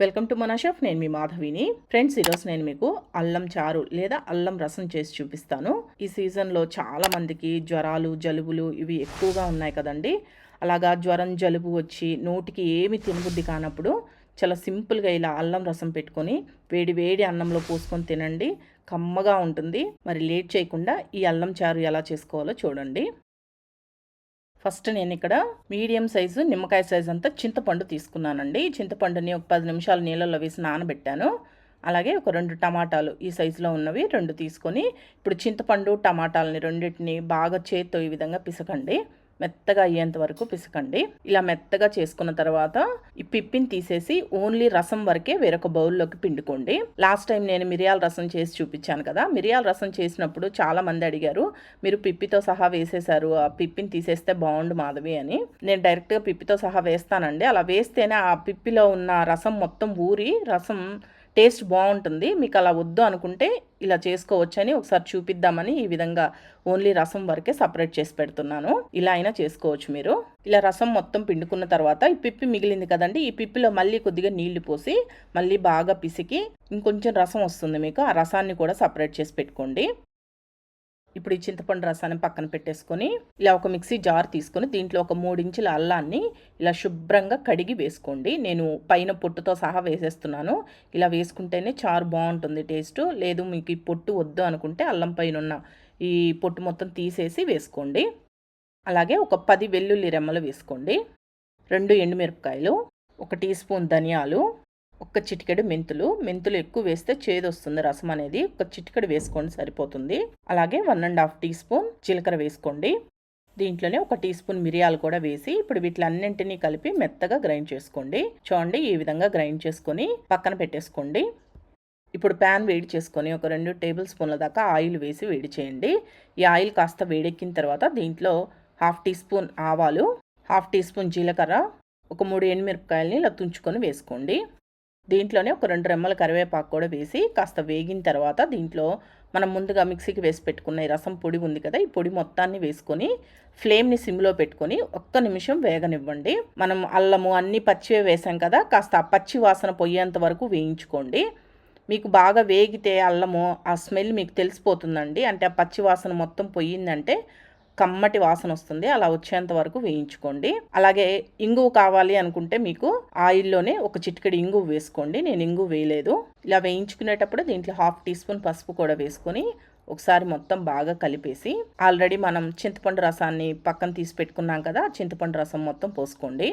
Welcome to మన నేను మీ మాధవిని. Friends ఈరోజు నేను మీకు అల్లం చారు లేదా అల్లం రసం చేసి చూపిస్తాను. ఈ సీజన్లో చాలా మందికి జ్వరాలు జలుబులు ఇవి ఎక్కువగా ఉన్నాయి కదండి. అలాగా జ్వరం జలుబు వచ్చి నోటికి ఏమి తినబుద్ధి కానప్పుడు చాలా సింపుల్గా ఇలా అల్లం రసం పెట్టుకొని వేడి వేడి అన్నంలో పోసుకొని తినండి. కమ్మగా ఉంటుంది. మరి లేట్ చేయకుండా ఈ అల్లం చారు ఎలా చేసుకోవాలో చూడండి. ఫస్ట్ నేను ఇక్కడ మీడియం సైజు నిమ్మకాయ సైజు అంతా చింతపండు తీసుకున్నానండి. చింతపండుని ఒక పది నిమిషాలు నీళ్ళల్లో వేసి నానబెట్టాను. అలాగే ఒక రెండు టమాటాలు ఈ సైజులో ఉన్నవి రెండు తీసుకొని ఇప్పుడు చింతపండు టమాటాలని రెండింటిని బాగా చేత్తో ఈ విధంగా పిసకండి. మెత్తగా అయ్యేంత వరకు పిసకండి. ఇలా మెత్తగా చేసుకున్న తర్వాత ఈ పిప్పిని తీసేసి ఓన్లీ రసం వరకే వేరొక బౌల్లోకి పిండుకోండి. లాస్ట్ టైం నేను మిరియాల రసం చేసి చూపించాను కదా మిరియాల రసం చేసినప్పుడు చాలా మంది అడిగారు మీరు పిప్పితో సహా వేసేశారు ఆ పిప్పిని తీసేస్తే బాగుండు మాధవి అని. నేను డైరెక్ట్గా పిప్పితో సహా వేస్తానండి. అలా వేస్తేనే ఆ పిప్పిలో ఉన్న రసం మొత్తం ఊరి రసం టేస్ట్ బాగుంటుంది. మీకు అలా వద్దు అనుకుంటే ఇలా చేసుకోవచ్చని ఒకసారి చూపిద్దామని ఈ విధంగా ఓన్లీ రసం వరకే సపరేట్ చేసి పెడుతున్నాను. ఇలా అయినా చేసుకోవచ్చు మీరు. ఇలా రసం మొత్తం పిండుకున్న తర్వాత ఈ పిప్పి మిగిలింది కదండి ఈ పిప్పిలో మళ్ళీ కొద్దిగా నీళ్ళు పోసి మళ్ళీ బాగా పిసికి ఇంకొంచెం రసం వస్తుంది మీకు ఆ రసాన్ని కూడా సపరేట్ చేసి పెట్టుకోండి. ఇప్పుడు ఈ చింతపండు రసాన్ని పక్కన పెట్టేసుకొని ఇలా ఒక మిక్సీ జార్ తీసుకొని దీంట్లో ఒక మూడించుల అల్లాన్ని ఇలా శుభ్రంగా కడిగి వేసుకోండి. నేను పైన పొట్టుతో సహా వేసేస్తున్నాను. ఇలా వేసుకుంటేనే చారు బాగుంటుంది టేస్ట్. లేదు మీకు ఈ పొట్టు వద్దు అనుకుంటే అల్లం పైన ఉన్న ఈ పొట్టు మొత్తం తీసేసి వేసుకోండి. అలాగే ఒక పది వెల్లుల్లి రెమ్మలు వేసుకోండి. రెండు ఎండుమిరపకాయలు ఒక టీ స్పూన్ ధనియాలు ఒక చిటికెడు మెంతులు మెంతులు ఎక్కువ వేస్తే చేదు వస్తుంది రసం అనేది. ఒక చిటికెడు వేసుకోండి సరిపోతుంది. అలాగే one and half teaspoon జీలకర్ర వేసుకోండి. దీంట్లోనే ఒక టీ స్పూన్ మిరియాలు కూడా వేసి ఇప్పుడు వీటిలన్నింటినీ కలిపి మెత్తగా గ్రైండ్ చేసుకోండి. చూడండి ఈ విధంగా గ్రైండ్ చేసుకొని పక్కన పెట్టేసుకోండి. ఇప్పుడు ప్యాన్ వేడి చేసుకొని ఒక రెండు టేబుల్ స్పూన్ల దాకా ఆయిల్ వేసి వేడి చేయండి. ఈ ఆయిల్ కాస్త వేడెక్కిన తర్వాత దీంట్లో హాఫ్ టీ స్పూన్ ఆవాలు హాఫ్ టీ స్పూన్ జీలకర్ర ఒక మూడు ఎండుమిరపకాయలని ఇలా తుంచుకొని వేసుకోండి. దీంట్లోనే ఒక రెండు రెమ్మల కరివేపాకు కూడా వేసి కాస్త వేగిన తర్వాత దీంట్లో మనం ముందుగా మిక్సీకి వేసి పెట్టుకున్న ఈ రసం పొడి ఉంది కదా ఈ పొడి మొత్తాన్ని వేసుకొని ఫ్లేమ్ని సిమ్లో పెట్టుకొని ఒక్క నిమిషం వేగనివ్వండి. మనం అల్లము అన్నీ పచ్చివే వేసాం కదా కాస్త ఆ పచ్చి వాసన పోయేంత వరకు వేయించుకోండి. మీకు బాగా వేగితే అల్లము ఆ స్మెల్ మీకు తెలిసిపోతుందండి. అంటే ఆ పచ్చి వాసన మొత్తం పోయిందంటే కమ్మటి వాసన వస్తుంది. అలా వచ్చేంత వరకు వేయించుకోండి. అలాగే ఇంగువ కావాలి అనుకుంటే మీకు ఆయిల్లోనే ఒక చిటికెడు ఇంగువ వేసుకోండి. నేను ఇంగువ వేయలేదు. ఇలా వేయించుకునేటప్పుడు దీంట్లో హాఫ్ టీ స్పూన్ పసుపు కూడా వేసుకొని ఒకసారి మొత్తం బాగా కలిపేసి ఆల్రెడీ మనం చింతపండు రసాన్ని పక్కన తీసి పెట్టుకున్నాం కదా చింతపండు రసం మొత్తం పోసుకోండి.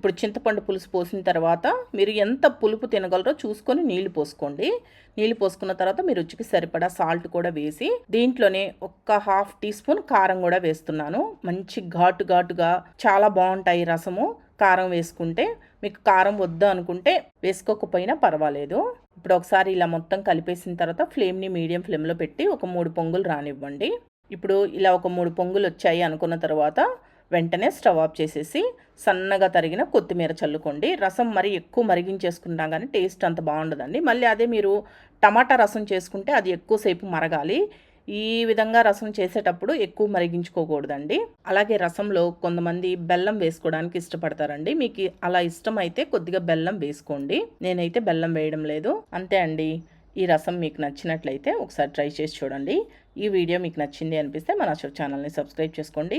ఇప్పుడు చింతపండు పులుసు పోసిన తర్వాత మీరు ఎంత పులుపు తినగలరో చూసుకొని నీళ్ళు పోసుకోండి. నీళ్ళు పోసుకున్న తర్వాత మీరు రుచికి సరిపడా సాల్ట్ కూడా వేసి దీంట్లోనే ఒక్క హాఫ్ టీ స్పూన్ కారం కూడా వేస్తున్నాను. మంచి ఘాటు ఘాటుగా చాలా బాగుంటాయి రసము. కారం వేసుకుంటే మీకు కారం వద్దు అనుకుంటే వేసుకోకపోయినా పర్వాలేదు. ఇప్పుడు ఒకసారి ఇలా మొత్తం కలిపేసిన తర్వాత ఫ్లేమ్ని మీడియం ఫ్లేమ్లో పెట్టి ఒక మూడు పొంగులు రానివ్వండి. ఇప్పుడు ఇలా ఒక మూడు పొంగులు వచ్చాయి అనుకున్న తర్వాత వెంటనే స్టవ్ ఆఫ్ చేసేసి సన్నగా తరిగిన కొత్తిమీర చల్లుకోండి. రసం మరి ఎక్కువ మరిగించేసుకున్నా కానీ టేస్ట్ అంత బాగుండదండి. మళ్ళీ అదే మీరు టమాటా రసం చేసుకుంటే అది ఎక్కువసేపు మరగాలి. ఈ విధంగా రసం చేసేటప్పుడు ఎక్కువ మరిగించుకోకూడదండి. అలాగే రసంలో కొంతమంది బెల్లం వేసుకోవడానికి ఇష్టపడతారండి. మీకు అలా ఇష్టమైతే కొద్దిగా బెల్లం వేసుకోండి. నేనైతే బెల్లం వేయడం లేదు. అంతే అండి. ఈ రసం మీకు నచ్చినట్లయితే ఒకసారి ట్రై చేసి చూడండి. ఈ వీడియో మీకు నచ్చింది అనిపిస్తే మన ఛానల్ని సబ్స్క్రైబ్ చేసుకోండి.